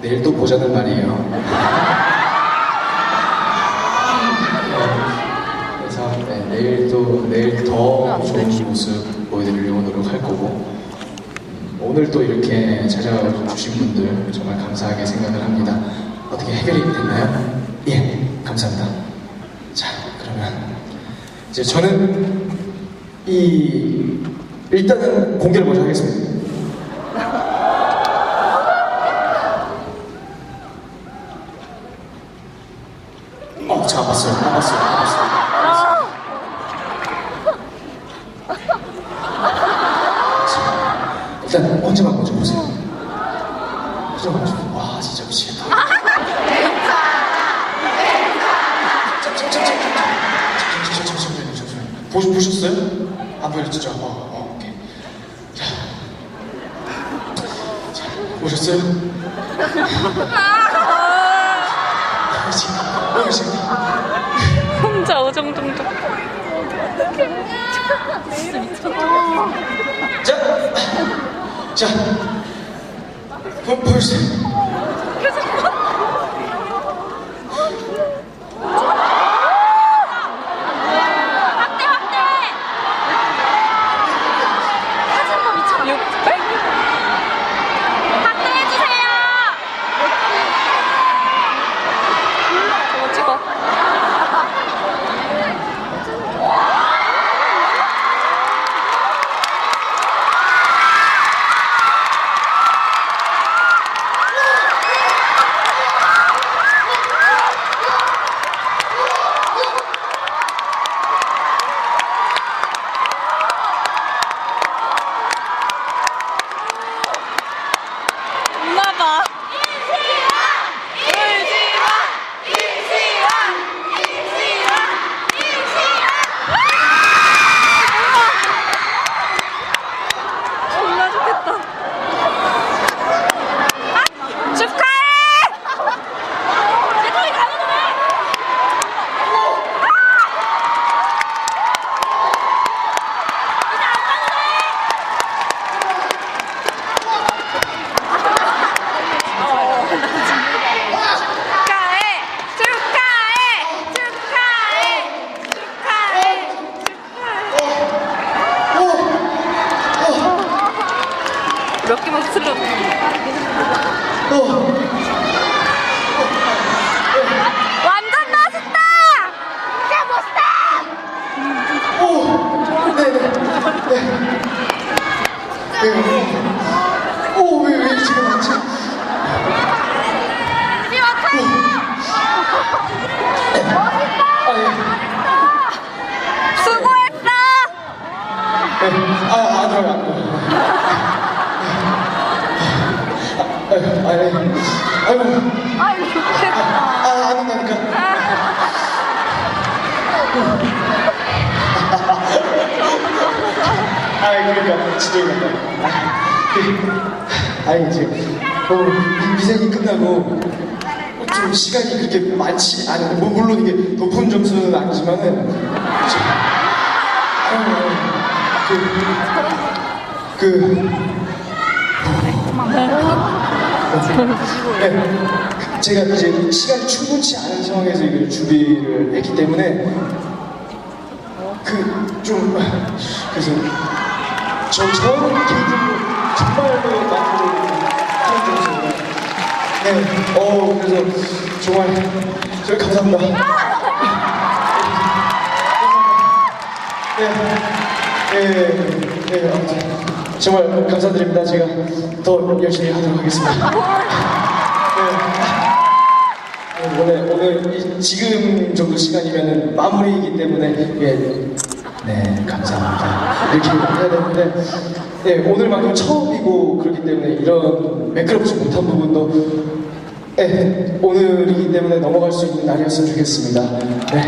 내일 또 보자는 말이에요. 그래서 네, 내일 또 내일 더 좋은 모습 보여드리려고 노력할 거고 음, 오늘 또 이렇게 찾아주신 분들 정말 감사하게 생각을 합니다. 어떻게 해결이 됐나요? 예, 감사합니다. 자, 그러면 이제 저는 이 일단은 공개를 먼저 하겠습니다. 뽑았어요, 뽑았어요, 뽑았어요. 일단 혼자만 먼저 보세요. 혼자 먼저 보세요. 와, 진짜 미치겠다. 보시, 보셨어요? 안 보여주죠? 어, 어, 오케이. 자. 자, 보셨어요? 보셨어요? 보셨어요? 진짜 어정쩡정. 진짜 미쳤다. 자, 자, 풋풀스. 몇 개만 슬러 완전 멋있다! 진짜 멋있다! 오, 네, 네, 네. 네. 오, 왜, 왜 지금! 아, 예. 수고했어! 네. 아, 안 들어요, 아, 아, 예. 아이고, 아이, 좋겠다. 아, 안 온다니까. 아, 그러니까, 진짜 이거. 아니, 이제, 어, 미- 미생이 끝나고, 좀 시간이 그렇게 많지 않은, 뭐, 물론 이게 높은 점수는 아니지만은, 좀, 아유, 그, 그, 네, 제가 이제 시간이 충분치 않은 상황에서 이걸 준비를 했기 때문에 그 좀 그래서 저 저는 개인적으로 만족을 하는 점수예요. 네, 어 그래서 정말 저 감사합니다. 네, 네, 네, 아무튼 정말 감사드립니다. 제가 더 열심히 하도록 하겠습니다. 네. 네, 오늘 오늘 이- 지금 정도 시간이면 마무리이기 때문에 예, 네 감사합니다. 이렇게 해야 되는데 네, 오늘만큼 처음이고 그렇기 때문에 이런 매끄럽지 못한 부분도 네, 오늘이기 때문에 넘어갈 수 있는 날이었으면 좋겠습니다. 네.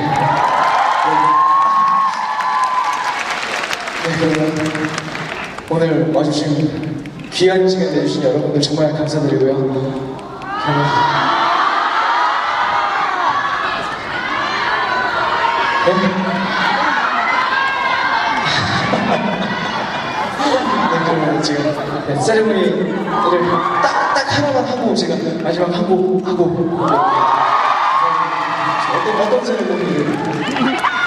그러면 오늘 와주신 귀한 시간 내주신 여러분들 정말 감사드리고요. 그러면 네? 지금 네, 세레모니를 딱, 딱 하나만 하고 제가 마지막 한 곡 하고 어떤 어떤 생각을